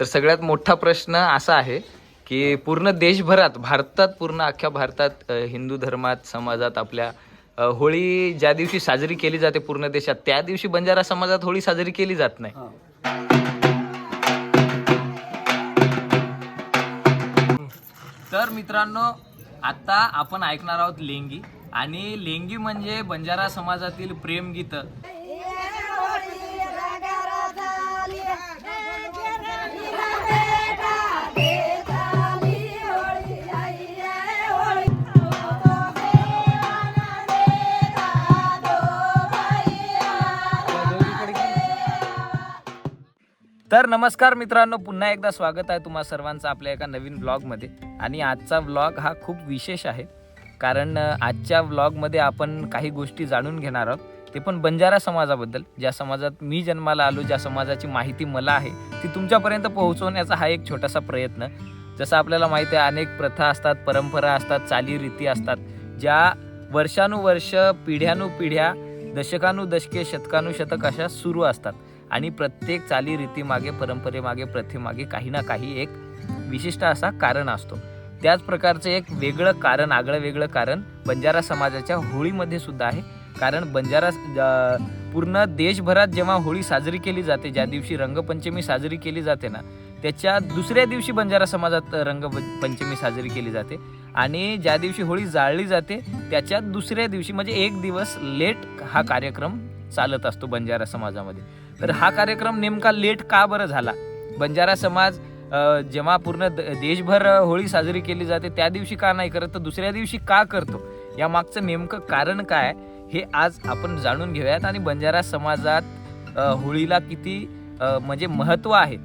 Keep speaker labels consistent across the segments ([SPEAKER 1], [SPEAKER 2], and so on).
[SPEAKER 1] तर सगळ्यात मोठा प्रश्न असा आहे की पूर्ण देशभरात भारतात पूर्ण अख्ख्या भारतात हिंदू धर्मात समाजात आपल्या होळी ज्या दिवशी साजरी केली जाते पूर्ण देशात त्या दिवशी बंजारा समाजात होळी साजरी केली जात नाही. तर मित्रांनो आता आपण ऐकणार आहोत लेंगी. आणि लेंगी म्हणजे बंजारा समाजातील प्रेमगीत. तर नमस्कार मित्रांनो पुन्हा एकदा स्वागत आहे तुम्हा सर्वांचं आपल्या एका नवीन ब्लॉगमध्ये आणि आजचा व्लॉग हा खूप विशेष आहे कारण आजच्या व्लॉगमध्ये आपण काही गोष्टी जाणून घेणार आहोत. ते पण बंजारा समाजाबद्दल. ज्या समाजात मी जन्माला आलो ज्या समाजाची माहिती मला आहे ती तुमच्यापर्यंत पोहोचवण्याचा हा एक छोटासा प्रयत्न. जसं आपल्याला माहिती आहे अनेक प्रथा असतात परंपरा असतात चालीरीती असतात ज्या वर्षानुवर्ष पिढ्यानुपिढ्या दशकानुदशके शतकानुशतक अशा सुरू असतात. आणि प्रत्येक चालीरीतीमागे परंपरेमागे प्रथेमागे काही ना काही एक विशिष्ट असा कारण असतो. त्याच प्रकारचं एक वेगळं कारण आगळं वेगळं कारण बंजारा समाजाच्या होळीमध्ये सुद्धा आहे. कारण बंजारा पूर्ण देशभरात जेव्हा होळी साजरी केली जाते ज्या दिवशी रंगपंचमी साजरी केली जाते ना त्याच्या दुसऱ्या दिवशी बंजारा समाजात रंगपंचमी साजरी केली जाते. आणि ज्या दिवशी होळी जाळली जाते त्याच्या दुसऱ्या दिवशी म्हणजे एक दिवस लेट हा कार्यक्रम चालत असतो बंजारा समाजामध्ये. तर हा कार्यक्रम नेमका लेट का बरं झाला? बंजारा समाज जेव्हा पूर्ण द- देशभर होळी साजरी केली जाते त्या दिवशी का नाही करत? तर दुसऱ्या दिवशी का करतो? या मागचं नेमकं कारण काय हे आज आपण जाणून घेऊयात आणि बंजारा समाजात होळीला किती म्हणजे महत्त्व आहे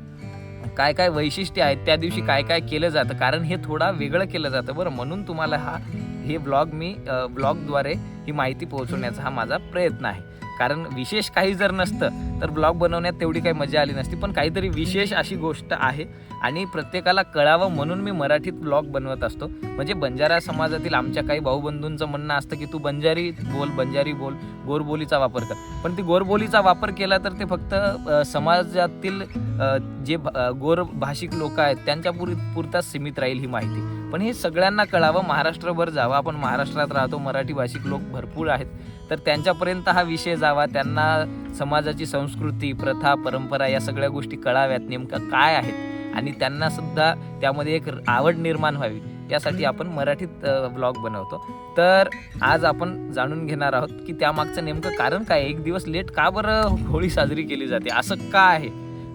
[SPEAKER 1] काय काय वैशिष्ट्य आहेत त्या दिवशी काय काय केलं जातं? कारण हे थोडा वेगळं केलं जातं बरं. म्हणून तुम्हाला हा हे ब्लॉग मी ब्लॉगद्वारे ही माहिती पोहोचवण्याचा हा माझा प्रयत्न आहे. कारण विशेष काही जर नसतं तर ब्लॉग बनवण्यात तेवढी काही मजा आली नसती. पण काहीतरी विशेष अशी गोष्ट आहे आणि प्रत्येकाला कळावं म्हणून मी मराठीत ब्लॉग बनवत असतो. म्हणजे बंजारा समाजातील आमच्या काही भाऊबंधूंचं म्हणणं असतं की तू बंजारी बोल बंजारी बोल गोरबोलीचा वापर कर. पण ती गोरबोलीचा वापर केला तर ते फक्त समाजातील जे गोर भाषिक लोक आहेत त्यांच्या पुर पुरताच सीमित राहील ही माहिती. पण हे सगळ्यांना कळावं महाराष्ट्रभर जावं. आपण महाराष्ट्रात राहतो मराठी भाषिक लोक भरपूर आहेत. तर त्यांच्यापर्यंत हा विषय जावा. त्यांना समाजाची संस्कृती प्रथा परंपरा या सगळ्या गोष्टी कळाव्यात नेमकं काय आहेत? आणि त्यांना सुद्धा त्यामध्ये एक आवड निर्माण व्हावी यासाठी आपण मराठीत ब्लॉग बनवतो. तर आज आपण जाणून घेणार आहोत की त्यामागचं नेमकं कारण काय एक दिवस लेट का बरं होळी साजरी केली जाते? असं का आहे?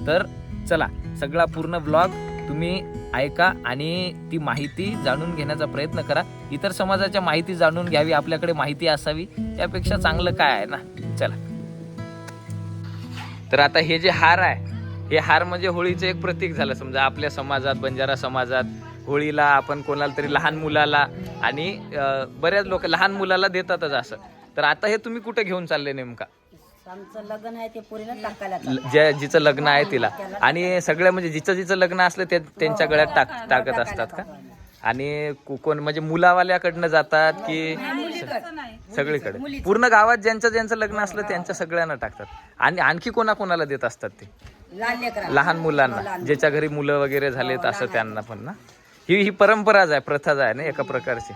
[SPEAKER 1] तर चला सगळा पूर्ण ब्लॉग तुम्ही ऐका आणि ती माहिती जाणून घेण्याचा प्रयत्न करा. इतर समाजाच्या माहिती जाणून घ्यावी आपल्याकडे माहिती असावी त्यापेक्षा चांगलं काय आहे ना? चला. तर आता हे जे हार आहे हे हार म्हणजे होळीचं एक प्रतीक झालं. समजा आपल्या समाजात बंजारा समाजात होळीला आपण कोणाला तरी लहान मुलाला आणि बऱ्याच लोक लहान मुलाला देतातच असं. तर आता हे तुम्ही कुठे घेऊन चालले नेमका?
[SPEAKER 2] आमचं लग्न आहे ते पोरीनं टाकायला
[SPEAKER 1] ल- ज्या जिचं लग्न आहे तिला. आणि सगळ्या म्हणजे जिचं जिचं लग्न असलं ते त्यांच्या गळ्यात टाक टाकत असतात का? आणि को- कोण म्हणजे मुलावाल्याकडनं जातात की सगळीकडे. पूर्ण गावात ज्यांचं ज्यांचं लग्न असलं त्यांच्या सगळ्यांना टाकतात. आणि आणखी कोणा कोणाला देत असतात ते?
[SPEAKER 2] लहान लेकरा.
[SPEAKER 1] लहान मुलांना. ज्याच्या घरी मुलं वगैरे झालेत असं त्यांना पण ना. ही ही परंपराच आहे प्रथाच आहे ना एका प्रकारची?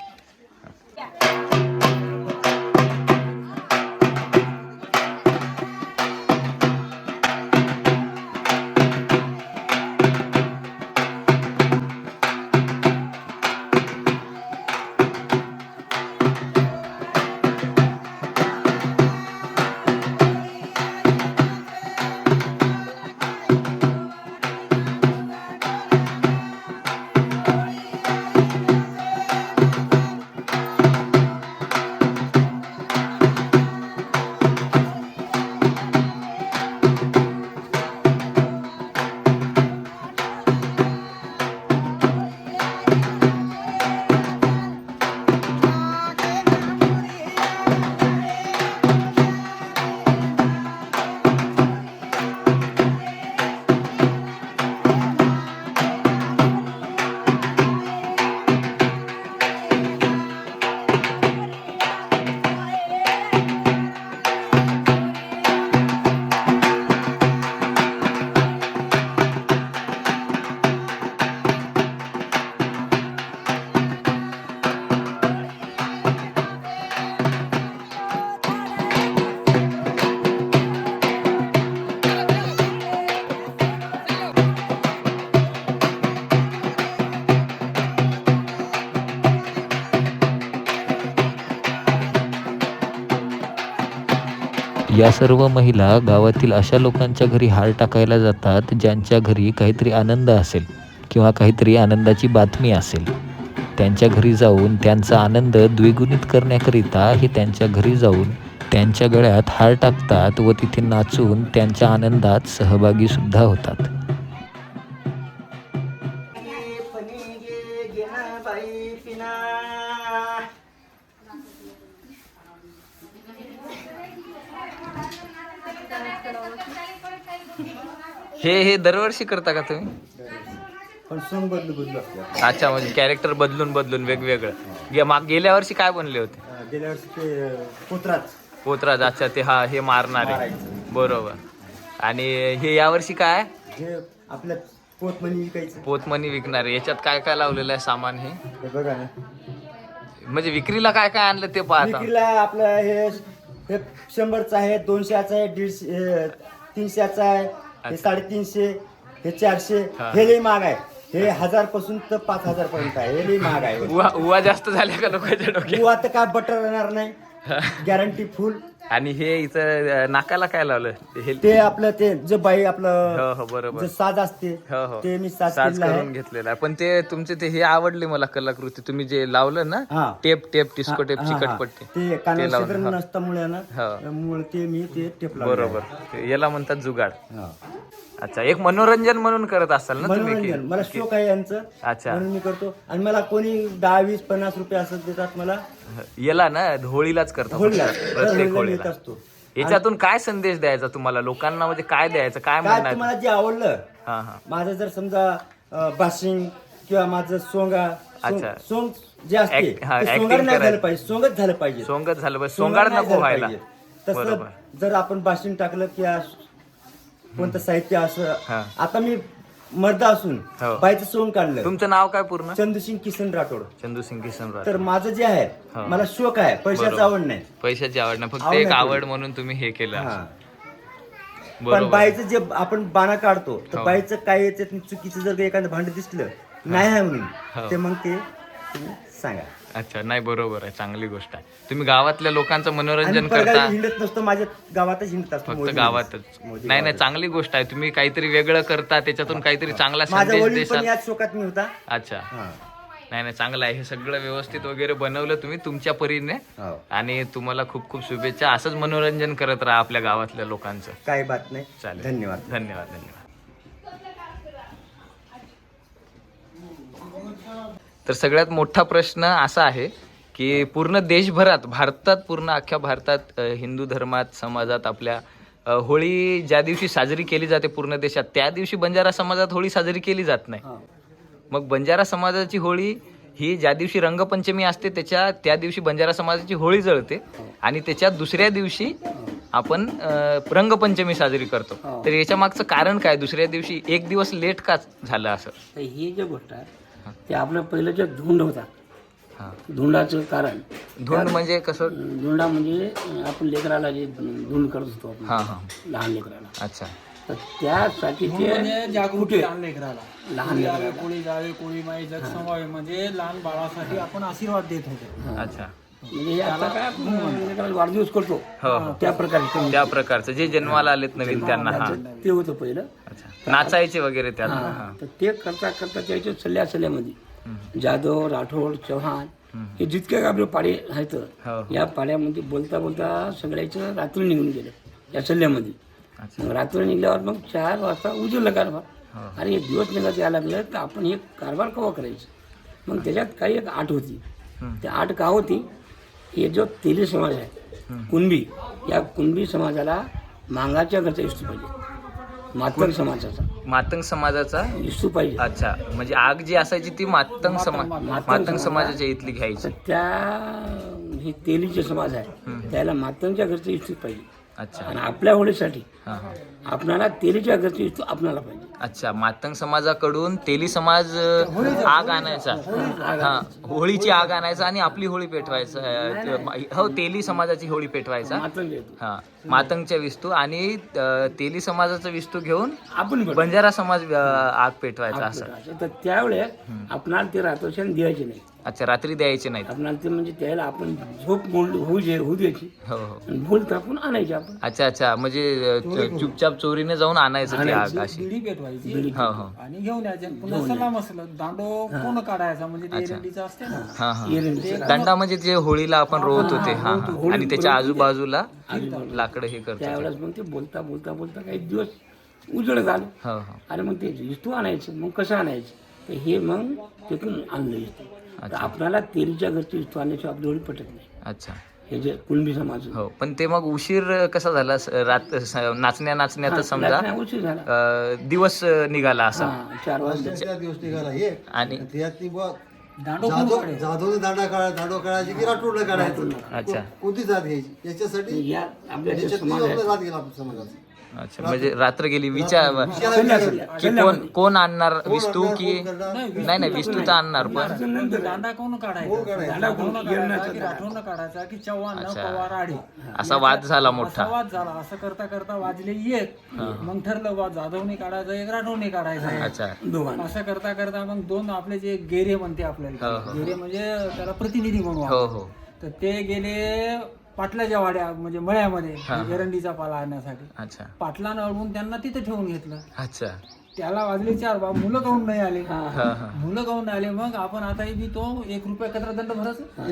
[SPEAKER 3] या सर्व महिला गावातील अशा लोकांच्या घरी हार टाकायला जातात ज्यांच्या घरी काहीतरी आनंद असेल किंवा काहीतरी आनंदाची बातमी असेल. त्यांच्या घरी जाऊन त्यांचा आनंद द्विगुणित करण्याकरिता हे त्यांच्या घरी जाऊन त्यांच्या गळ्यात हार टाकतात व तिथे नाचून त्यांच्या आनंदात सहभागीसुद्धा होतात.
[SPEAKER 1] हे हे दरवर्षी करता का तुम्ही?
[SPEAKER 4] पण सण बदलू बदलू असते
[SPEAKER 1] अच्छा म्हणजे कॅरेक्टर बदलून बदलून वेगवेगळं. गे- माग गेल्या वर्षी काय बनले होते?
[SPEAKER 4] अं, गेल्या वर्षी ते पुत्राच
[SPEAKER 1] पोतराज. अच्छा ते हा हे मारणारे.
[SPEAKER 4] मारायचं.
[SPEAKER 1] बरोबर. आणि हे यावर्षी काय?
[SPEAKER 4] जे आपल्या पोतमणी विकायचं.
[SPEAKER 1] पोतमनी विकणारे. याच्यात काय काय लावलेलं आहे सामान हे?
[SPEAKER 4] हे बघा ना.
[SPEAKER 1] म्हणजे विक्रीला काय काय आणलं ते पाहता?
[SPEAKER 4] विक्रीला आपलं हे हे शंभरचं आहे दोनशेचं आहे दीडशे तीनशेचं आहे हे साडेतीनशे हे चारशे
[SPEAKER 1] हा.
[SPEAKER 4] लई महाग आहे. हे हजारपासून तर पाच हजार पर्यंत आहे. हे लई महाग आहे.
[SPEAKER 1] उवा उवा जास्त झाल्या का लोकांच्या डोक्यात?
[SPEAKER 4] तू आता काय बटर येणार नाही. गॅरंटी फुल
[SPEAKER 1] आणि हे इथं नाकाला काय लावलं? हे
[SPEAKER 4] ते आपलं ते जे बाई आपलं
[SPEAKER 1] हो हो बरोबर.
[SPEAKER 4] जे साज असते
[SPEAKER 1] हो हो.
[SPEAKER 4] ते मी साज
[SPEAKER 1] साज
[SPEAKER 4] केलेलं
[SPEAKER 1] करून
[SPEAKER 4] आहे
[SPEAKER 1] घेतलेला आहे. पण ते तुमचे ते हे आवडले मला कलाकृती. तुम्ही जे लावलं ना. टेप टेप डिस्को टेप
[SPEAKER 4] हा, हा.
[SPEAKER 1] चिकटपट्टी.
[SPEAKER 4] ते कानाला
[SPEAKER 1] लावून,
[SPEAKER 4] छिद्र ना
[SPEAKER 1] हा.
[SPEAKER 4] त्यामुळे ते मी ते टेप.
[SPEAKER 1] बरोबर. याला म्हणतात जुगाड.
[SPEAKER 4] हा.
[SPEAKER 1] अच्छा एक मनोरंजन म्हणून करत असाल ना तुम्ही
[SPEAKER 4] मनोरंजन. मला शोक आहे यांचं
[SPEAKER 1] अच्छा.
[SPEAKER 4] म्हणून मी करतो. आणि मला कोणी दहा वीस पन्नास रुपये असं देतात मला
[SPEAKER 1] याला ना होळीलाच करतो
[SPEAKER 4] होळीला
[SPEAKER 1] प्रत्येक
[SPEAKER 4] असतो.
[SPEAKER 1] याच्यातून काय संदेश द्यायचा तुम्हाला? लोकांना म्हणजे काय द्यायचं? काय
[SPEAKER 4] काय
[SPEAKER 1] म्हणणार?
[SPEAKER 4] तुम्हाला जे आवडलं
[SPEAKER 1] हा हा.
[SPEAKER 4] माझं जर समजा बाशिंग किंवा माझं सोंगा
[SPEAKER 1] अच्छा.
[SPEAKER 4] सोंग जे असते
[SPEAKER 1] Act- हा,
[SPEAKER 4] ते
[SPEAKER 1] acting
[SPEAKER 4] सोंगाड नाही
[SPEAKER 1] करायचं.
[SPEAKER 4] झालं पाहिजे सोंगच झालं पाहिजे.
[SPEAKER 1] सोंगत झालं पाहिजे.
[SPEAKER 4] सोंगाड
[SPEAKER 1] सोंगाड
[SPEAKER 4] नाही
[SPEAKER 1] नको
[SPEAKER 4] झालं
[SPEAKER 1] व्हायला.
[SPEAKER 4] पाहिजे. तसं
[SPEAKER 1] बरोबर.
[SPEAKER 4] जर आपण बाशिंग टाकलं किंवा कोणतं साहित्य. असं आता मी मर्दा असून
[SPEAKER 1] हो.
[SPEAKER 4] बाईचं सोंग काढलं
[SPEAKER 1] तुमचं नाव काय पूर्ण
[SPEAKER 4] चंदूसिंग किसन राठोड
[SPEAKER 1] चंदू सिंग किसन राज
[SPEAKER 4] तर माझं जे आहे
[SPEAKER 1] हा.
[SPEAKER 4] मला शोक आहे पैशाचं. आवड नाही
[SPEAKER 1] पैशाची आवड नाही फक्त
[SPEAKER 4] आवड
[SPEAKER 1] एक आवड. म्हणून तुम्ही हे केलं.
[SPEAKER 4] पण बाईचं जे आपण बाणा काढतो तर
[SPEAKER 1] हो.
[SPEAKER 4] बाईचं काय चुकीचं जर एखादं भांड दिसलं नाही आहे. म्हणून ते मग ते सांगा.
[SPEAKER 1] अच्छा नाही बरोबर आहे. चांगली गोष्ट आहे. तुम्ही गावातल्या लोकांचं मनोरंजन करता?
[SPEAKER 4] हिंडत नसतो माझ्या गावातच हिंडत असतो
[SPEAKER 1] फक्त
[SPEAKER 4] मोदी
[SPEAKER 1] गावातच.
[SPEAKER 4] मोदी
[SPEAKER 1] नाही नाही. चांगली गोष्ट आहे. तुम्ही काहीतरी वेगळं करता त्याच्यातून काहीतरी चांगला
[SPEAKER 4] माझा
[SPEAKER 1] संदेश
[SPEAKER 4] वडील पण
[SPEAKER 1] देसाल
[SPEAKER 4] याच शोकात मी होता.
[SPEAKER 1] अच्छा.
[SPEAKER 4] हा.
[SPEAKER 1] नाही नाही चांगलं आहे. हे सगळं व्यवस्थित वगैरे बनवलं तुम्ही तुमच्या परीने.
[SPEAKER 4] हो.
[SPEAKER 1] आणि तुम्हाला खूप खूप शुभेच्छा. असंच मनोरंजन करत राहा आपल्या गावातल्या लोकांचं.
[SPEAKER 4] काही बात नाही.
[SPEAKER 1] चालेल.
[SPEAKER 4] धन्यवाद.
[SPEAKER 1] धन्यवाद धन्यवाद. तर सगळ्यात मोठा प्रश्न असा आहे की पूर्ण देशभरात भारतात पूर्ण अख्ख्या भारतात हिंदू धर्मात समाजात आपल्या होळी ज्या दिवशी साजरी केली जाते पूर्ण देशात त्या दिवशी बंजारा समाजात होळी साजरी केली जात नाही. मग बंजारा समाजाची होळी ही ज्या दिवशी रंगपंचमी असते त्याच्या त्या दिवशी बंजारा समाजाची होळी जळते आणि त्याच्या दुसऱ्या दिवशी आपण रंगपंचमी साजरी करतो. तर याच्या मागचं कारण काय? दुसऱ्या दिवशी एक दिवस लेट का झालं असं?
[SPEAKER 5] ही जी गोष्ट आहे ते आपलं पहिलं जे धुंड होता.
[SPEAKER 1] हा.
[SPEAKER 5] धुंडाचं कारण.
[SPEAKER 1] धुंड म्हणजे कसं?
[SPEAKER 5] धुंडा म्हणजे आपण लेकराला जे धुंड करत होतो आपण.
[SPEAKER 1] हा हा.
[SPEAKER 5] लहान लेकराला.
[SPEAKER 1] अच्छा.
[SPEAKER 5] तर त्यासाठी ते
[SPEAKER 6] जागृती लहान लेकराला.
[SPEAKER 5] लहान लेकराला.
[SPEAKER 6] जावे कोळी जावे कोळी माई जग समावे म्हणजे लहान बाळासाठी आपण आशीर्वाद देत होतो.
[SPEAKER 1] अच्छा.
[SPEAKER 5] म्हणजे हे आता काय आपण लेकराला वाढदिवस करतो.
[SPEAKER 1] हो हो.
[SPEAKER 5] त्या प्रकारे
[SPEAKER 1] त्या प्रकारचं. जे जन्माला आलेत नवीन त्यांना हा.
[SPEAKER 5] ते होतं पहिलं.
[SPEAKER 1] अच्छा. नाचायचे वगैरे
[SPEAKER 5] हा.
[SPEAKER 1] हा.
[SPEAKER 5] तर ते करता करता त्याच्या सल्ल्या सल्ल्यामध्ये जाधव राठोड चव्हाण हे जितके काय आपले पाडे आहेत
[SPEAKER 1] हो.
[SPEAKER 5] या पाड्यामध्ये बोलता बोलता सगळ्याचं रात्री निघून गेलं या सल्ल्यामध्ये.
[SPEAKER 1] अच्छा.
[SPEAKER 5] मग रात्री निघल्यावर मग चार वाजता उजवलं कारभार. आणि एक दिवस निघत यायला लागलं तर आपण एक कारभार कवा करायचं? मग त्याच्यात काही एक आठ होती. त्या आठ का होती? हे जो तेली समाज आहे कुणबी या कुणबी समाजाला मांगाच्या घरचा इस्तू पाहिजे. मातंग समाजाचा.
[SPEAKER 1] मातंग समाजाचा?
[SPEAKER 5] इस्तू पाहिजे.
[SPEAKER 1] अच्छा म्हणजे आग जी असायची ती मातंग समाज. मातंग समाजाच्या इथली घ्यायची.
[SPEAKER 5] त्या हे तेलीचे समाज आहे. त्याला मातंगच्या घरचं इस्तू पाहिजे.
[SPEAKER 1] अच्छा.
[SPEAKER 5] आणि आपल्या होळीसाठी
[SPEAKER 1] हा हा.
[SPEAKER 5] आपणाला तेलीच्या इस्तू आपणाला पाहिजे.
[SPEAKER 1] अच्छा मातंग समाजाकडून तेली समाज अ, आग आणायचा. हा होळीची. आग आणायचा आणि आपली होळी पेटवायचा. अ, हो तेली समाजाची होळी पेटवायचा.
[SPEAKER 5] मातंग येतो.
[SPEAKER 1] हा मातंगच्या विस्तू आणि अ, तेली समाजाचा विस्तू घेऊन
[SPEAKER 5] आपण पण
[SPEAKER 1] बंजारा समाज अ, आग पेटवायचा असं.
[SPEAKER 5] तर त्यावेळेस आपणाला ते रातोशन द्यायचे नाही.
[SPEAKER 1] अच्छा रात्री द्यायचे नाहीत.
[SPEAKER 5] ते म्हणजे त्याला आपण झोप मोड होऊ जे होऊ द्यायची.
[SPEAKER 1] हो हो.
[SPEAKER 5] आणि टाकून आणायची आपण.
[SPEAKER 1] अच्छा अच्छा. म्हणजे अ, चुपचाप चोरीने जाऊन आणायचं ती आग अशी.
[SPEAKER 6] बिडी पेटवायची.
[SPEAKER 1] हो हो.
[SPEAKER 6] आणि घेऊन यायचे. पुन्हा सला मसलं दांडो कोण काढायचा. म्हणजे ते एरंडीचं असते ना.
[SPEAKER 1] हा हा.
[SPEAKER 5] एरंडीचं.
[SPEAKER 1] दंडा म्हणजे जे होळीला आपण रोवत होते हा हा. आणि त्याच्या आजूबाजूला लाकडं हे करतो
[SPEAKER 5] त्यावेळेस मग ते बोलता बोलता बोलता काही दिवस उजळ झालं.
[SPEAKER 1] हो हो.
[SPEAKER 5] आणि मग ते इस्तू आणायचं मग कसं आणायचं? तर हे मग तिथून आणलं इस्तू तर आपल्याला तेरीच्या घरची आणण्याची आपली पटत नाही.
[SPEAKER 1] अच्छा.
[SPEAKER 5] हे जे कुणबी समाज
[SPEAKER 1] हो पण ते मग उशीर कसा झाला? स- रात स- नाचण्या नाचण्यात समजा
[SPEAKER 5] उशीर झाला.
[SPEAKER 1] अ, दिवस निघाला असा.
[SPEAKER 5] हा, चार वाजता
[SPEAKER 7] त्या दिवस निघाला हे.
[SPEAKER 1] आणि
[SPEAKER 7] त्यात ती बुवा
[SPEAKER 6] दांडो कोण
[SPEAKER 7] जाधव
[SPEAKER 6] काढायचा?
[SPEAKER 7] जाधवने दांडा काढा दांडो काढायची की राठोडला काढायचं?
[SPEAKER 1] अच्छा.
[SPEAKER 7] कोणती जात घ्यायची? याच्यासाठी
[SPEAKER 5] या आपल्या जे
[SPEAKER 7] याच्यात
[SPEAKER 5] समाज आहे
[SPEAKER 7] आपला जात गेला आपल्या समाजाचा
[SPEAKER 1] अच्छा म्हणजे रात्र गेली विचार की कोण कोण आणणार विस्तू की? नाही नाही विस्तू तर आणणार पण
[SPEAKER 6] दांडा कोण काढायचा? की राठोडनं काढायचा की चव्हाण पवार आडे?
[SPEAKER 1] असा वाद झाला मोठा.
[SPEAKER 6] वाद झाला. असं करता करता वाजले एक. मग ठरलं बा जाधवने काढायचं एक राठोडने काढायचा. असं करता करता मग दोन आपले जे गेरे म्हणते आपल्याला गेरे म्हणजे त्याला प्रतिनिधी म्हणू
[SPEAKER 1] हो
[SPEAKER 6] आपण.
[SPEAKER 1] हो.
[SPEAKER 6] तर ते गेले पाटलाच्या वाड्या म्हणजे मळ्यामध्ये एरंडीचा पाला आणण्यासाठी.
[SPEAKER 1] अच्छा.
[SPEAKER 6] पाटलानं अडवून त्यांना तिथे ठेवून घेतलं.
[SPEAKER 1] अच्छा.
[SPEAKER 6] त्याला वाजले चार बा मुलं काऊन नाही आले.
[SPEAKER 1] हा हा.
[SPEAKER 6] मुलं काऊन नाही आले मग आपण आता बी तो एक रुपया कचरा दंड भरायचा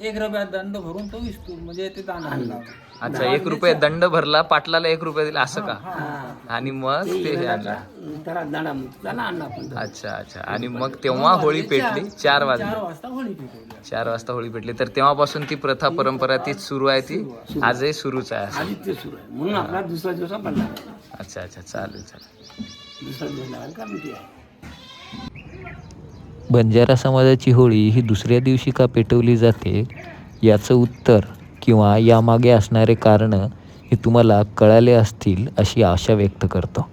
[SPEAKER 5] एक रुपया.
[SPEAKER 6] दंड भरून तो विसतो म्हणजे ते दांडा लावला.
[SPEAKER 1] अच्छा एक रुपये दंड भरला पाटलाला एक रुपये दिला असं का? आणि मग ते हे आणलं.
[SPEAKER 5] आणला
[SPEAKER 1] अच्छा अच्छा. आणि मग तेव्हा होळी पेटली चार वाजले.
[SPEAKER 6] चार वाजता होळी
[SPEAKER 1] चार वाजता होळी पेटली. तर तेव्हापासून ती प्रथा परंपरा तीच सुरू आहे ती? आजही सुरूच आहे असं.
[SPEAKER 5] आधी ते सुरू आहे. म्हणून आपला दुसरा दिवस.
[SPEAKER 1] अच्छा अच्छा. चालेल चालेल.
[SPEAKER 5] आहे
[SPEAKER 3] बंजारा समाजाची होळी ही दुसऱ्या दिवशी का पेटवली जाते याचं उत्तर किंवा यामागे असणारे कारणं हे तुम्हाला कळाले असतील अशी आशा व्यक्त करतो.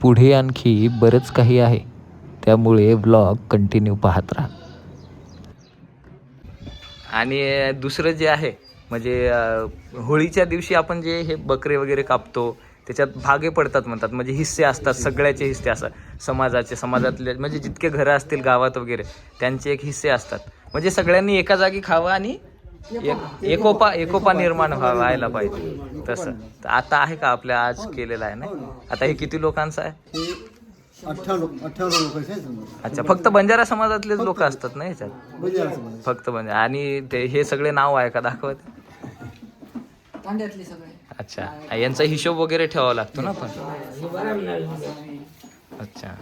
[SPEAKER 3] पुढे आणखी बरंच काही आहे. त्यामुळे ब्लॉग कंटिन्यू पाहत राहा.
[SPEAKER 1] आणि दुसरं जे आहे म्हणजे होळीच्या दिवशी आपण जे हे बकरे वगैरे कापतो त्याच्यात भागे पडतात म्हणतात. म्हणजे हिस्से असतात सगळ्याचे हिस्से असतात. समाजाचे समाजातले म्हणजे जितके घरं असतील गावात वगैरे त्यांचे एक हिस्से असतात. म्हणजे सगळ्यांनी एका जागी खावं आणि एक एकोपा एकोपा निर्माण व्हा- व्हायला पाहिजे. तसं. तर आता आहे का आपल्या आज केलेलं आहे ना? आता हे किती लोकांचं आहे?
[SPEAKER 7] हे.
[SPEAKER 1] अच्छा फक्त बंजारा समाजातलेच लोक असतात ना ह्याच्यात
[SPEAKER 7] बंजारा समाज
[SPEAKER 1] फक्त म्हणजे आणि ते हे सगळे नाव आहे का दाखवत? अच्छा. यांचा हिशोब वगैरे ठेवावा लागतो ना पण? अच्छा.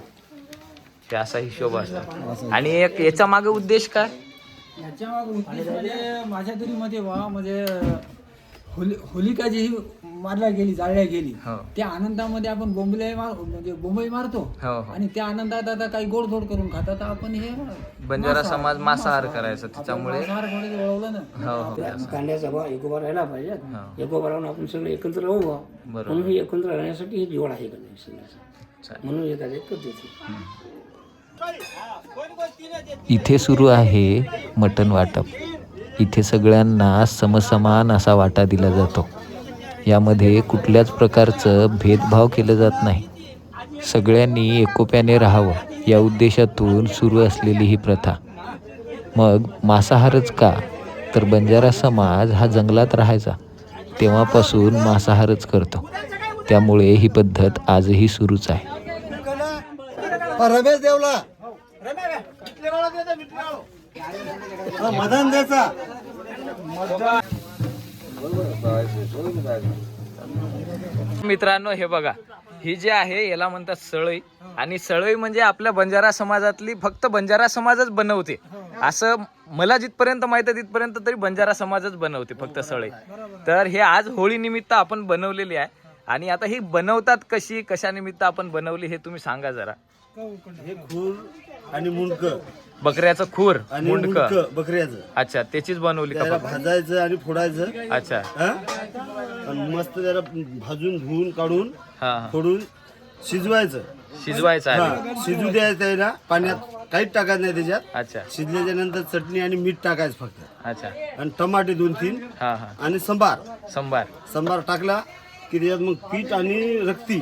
[SPEAKER 1] ते असा हिशोब असतो आणि एक याचा मागे उद्देश काय?
[SPEAKER 6] याच्या मागे उद्देश म्हणजे माझ्या तरी मध्ये वा म्हणजे होली होलिका जी ही मारल्या गेली जाळल्या गेली.
[SPEAKER 1] हो.
[SPEAKER 6] त्या आनंदामध्ये आपण बोंबले मार म्हणजे बोंबई मारतो
[SPEAKER 1] हो हो.
[SPEAKER 6] आणि त्या आनंदात आता काही गोडधोड करून खातात तर आपण हे
[SPEAKER 1] बंजारा समाज मांसाहार करायचा त्याच्यामुळे
[SPEAKER 6] मांसाहार कोणी वळवलं ना
[SPEAKER 1] हो हो.
[SPEAKER 5] त्या कांद्याचा भाव एकोबा राहायला पाहिजे
[SPEAKER 1] हो.
[SPEAKER 5] एकोबा राहून आपण सगळे एकत्र राहू बा
[SPEAKER 1] बरोबर.
[SPEAKER 5] म्हणून हे एकत्र राहण्यासाठी हे जोड आहे का नाही सगळ्याचा.
[SPEAKER 1] चालेल.
[SPEAKER 5] म्हणून एखाद्या एक पद्धती.
[SPEAKER 3] इथे सुरू आहे मटण वाटप. इथे सगळ्यांना समसमान असा वाटा दिला जातो. यामध्ये कुठल्याच प्रकारचं भेदभाव केलं जात नाही. सगळ्यांनी एकोप्याने राहावं या उद्देशातून सुरू असलेली ही प्रथा. मग मांसाहारच का? तर बंजारा समाज हा जंगलात राहायचा. तेव्हापासून मांसाहारच करतो. त्यामुळे ही पद्धत आजही सुरूच आहे.
[SPEAKER 7] हा, रमेश देवला. हा, मदन द्यायचा.
[SPEAKER 1] मित्रांनो हे बघा. ही जी आहे याला म्हणतात सळई. आणि सळई म्हणजे आपल्या बंजारा समाजातली फक्त बंजारा समाजच बनवते. असं मला जिथपर्यंत माहीत आहे तिथपर्यंत तरी बंजारा समाजच बनवते फक्त सळई. तर हे आज होळी निमित्त आपण बनवलेली आहे. आणि आता ही बनवतात कशी कशा निमित्त आपण बनवली हे तुम्ही सांगा जरा.
[SPEAKER 4] हे खूर आणि मुंडक
[SPEAKER 1] बकऱ्याचं खूर
[SPEAKER 4] आणि
[SPEAKER 1] मुंडक.
[SPEAKER 4] मुंडक बकऱ्याचं.
[SPEAKER 1] अच्छा त्याचीच बनवली
[SPEAKER 4] त्याला
[SPEAKER 1] का?
[SPEAKER 4] भाजायचं आणि फोडायचं.
[SPEAKER 1] अच्छा.
[SPEAKER 4] हा? आणि मस्त त्याला भाजून धुवून काढून
[SPEAKER 1] हा हा.
[SPEAKER 4] फोडून शिजवायचं.
[SPEAKER 1] शिजवायचं आहे
[SPEAKER 4] हा शिजू द्यायचं ना पाण्यात काहीच टाकायचं नाही त्याच्यात.
[SPEAKER 1] अच्छा.
[SPEAKER 4] शिजल्याच्या नंतर चटणी आणि मीठ टाकायचं फक्त.
[SPEAKER 1] अच्छा.
[SPEAKER 4] आणि टमाटे दोन तीन.
[SPEAKER 1] हा हा.
[SPEAKER 4] आणि संबार.
[SPEAKER 1] संभार
[SPEAKER 4] संबार टाकला
[SPEAKER 7] की त्याच्यात मग पीठ आणि रक्ती.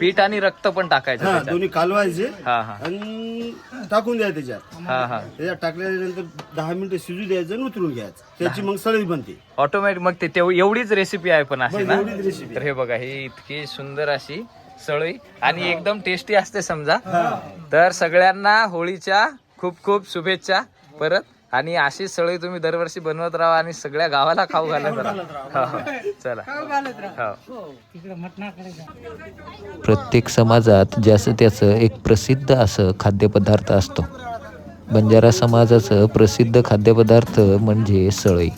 [SPEAKER 1] पीठ आणि रक्त पण टाकायचं
[SPEAKER 7] हा. दोन्ही कालवायचे
[SPEAKER 1] हा हा.
[SPEAKER 7] आणि टाकून द्या त्याच्यात.
[SPEAKER 1] हा हा.
[SPEAKER 7] त्याच्यात टाकल्यानंतर दहा मिनिटं शिजू द्यायचं आणि उतरून घ्यायचं. त्याची मग सळई बनते.
[SPEAKER 1] ऑटोमॅटिक मग ते तेव- एवढीच रेसिपी आहे पण अशी ना?
[SPEAKER 7] एवढीच
[SPEAKER 1] तर हे बघा ही इतकी सुंदर अशी सळई आणि एकदम टेस्टी असते समजा. तर सगळ्यांना होळीच्या खूप खूप शुभेच्छा. परत आणि अशी सळई तुम्ही दरवर्षी बनवत राहा आणि सगळ्या गावाला खाऊ घालत राहा. हो, हो. चला. हो.
[SPEAKER 3] प्रत्येक समाजात ज्याचं त्याचं एक प्रसिद्ध असं खाद्यपदार्थ असतो. बंजारा समाजाचं प्रसिद्ध खाद्यपदार्थ म्हणजे सळई.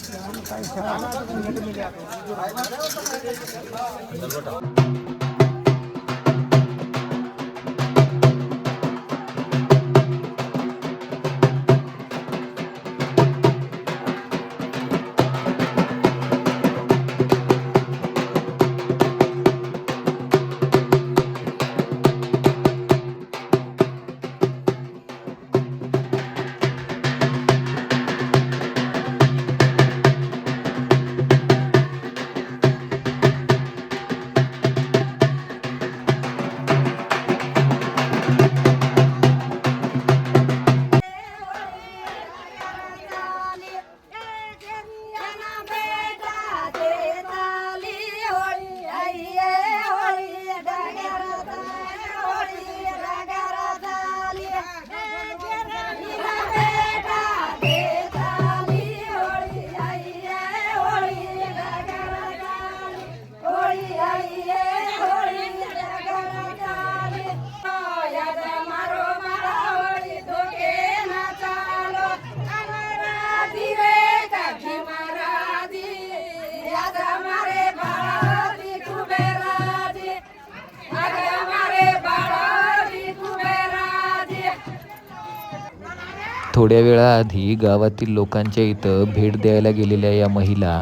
[SPEAKER 3] थोड्या वेळाआधी गावातील लोकांच्या इथं भेट द्यायला गेलेल्या या महिला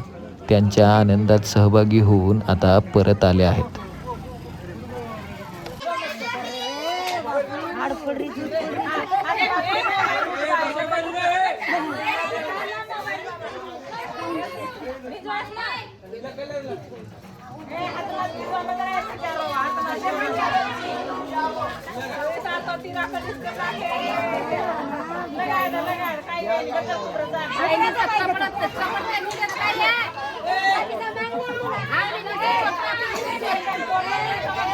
[SPEAKER 3] त्यांच्या आनंदात सहभागी होऊन आता परत आल्या आहेत.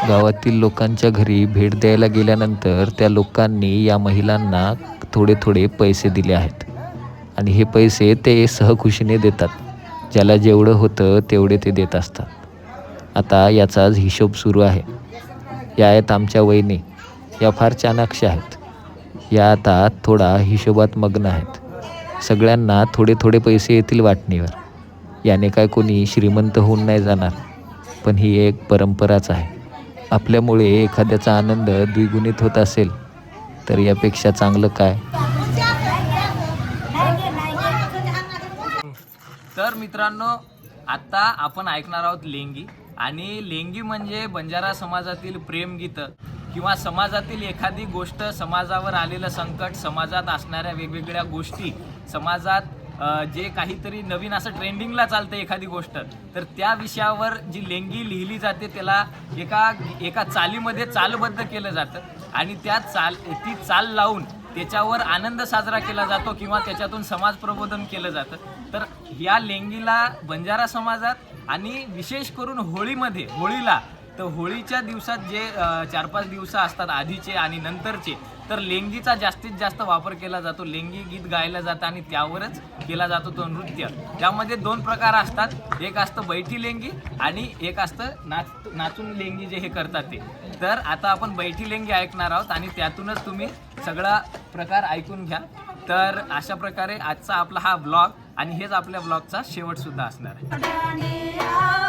[SPEAKER 3] गावातील लोकांच्या घरी भेट द्यायला गेल्यानंतर त्या लोकांनी या महिलांना थोडे थोडे पैसे दिले आहेत. आणि हे पैसे ते सहखुशीने देतात. ज्याला जेवढं होतं तेवढे ते देत असतात. आता याचाच हिशोब सुरू आहे. या आहेत आमच्या वहिनी. या फार चाणाक्ष आहेत. या आता थोडा हिशोबात मग्न आहेत. सगळ्यांना थोडे थोडे पैसे येतील वाटणीवर. याने काय कोणी श्रीमंत होऊन नाही जाणार. पण ही एक परंपराच आहे. आपल्यामुळे एखाद्याचा आनंद द्विगुणित होत असेल तर यापेक्षा चांगलं काय?
[SPEAKER 1] तर मित्रांनो आता आपण ऐकणार आहोत लेंगी. आणि लेंगी म्हणजे बंजारा समाजातील प्रेमगीतं किंवा समाजातील एखादी गोष्ट समाजावर आलेलं संकट समाजात असणाऱ्या वेगवेगळ्या गोष्टी समाजात जे काहीतरी नवीन असं ट्रेंडिंगला चालतं एखादी गोष्ट तर त्या विषयावर जी लेंगी लिहिली जाते त्याला एका एका चालीमध्ये चालबद्ध केलं जातं. आणि त्या चाल ती चाल लावून त्याच्यावर आनंद साजरा केला जातो किंवा त्याच्यातून समाज प्रबोधन केलं जातं. तर या लेंगीला बंजारा समाजात आणि विशेष करून होळीमध्ये होळीला तर होळीच्या दिवसात जे चार पाच दिवस असतात आधीचे आणि नंतरचे तर लेंगीचा जास्तीत जास्त वापर केला जातो. लेंगी गीत गायलं जातं आणि त्यावरच केला जातो तो नृत्य. त्यामध्ये दोन प्रकार असतात. एक असतं बैठी लेंगी आणि एक असतं नाच नाचून लेंगी जे हे करतात ते. तर आता आपण बैठी लेंगी ऐकणार आहोत आणि त्यातूनच तुम्ही सगळा प्रकार ऐकून घ्या. तर अशा प्रकारे आजचा आपला हा ब्लॉग आणि हेच आपल्या ब्लॉगचा शेवटसुद्धा असणार आहे.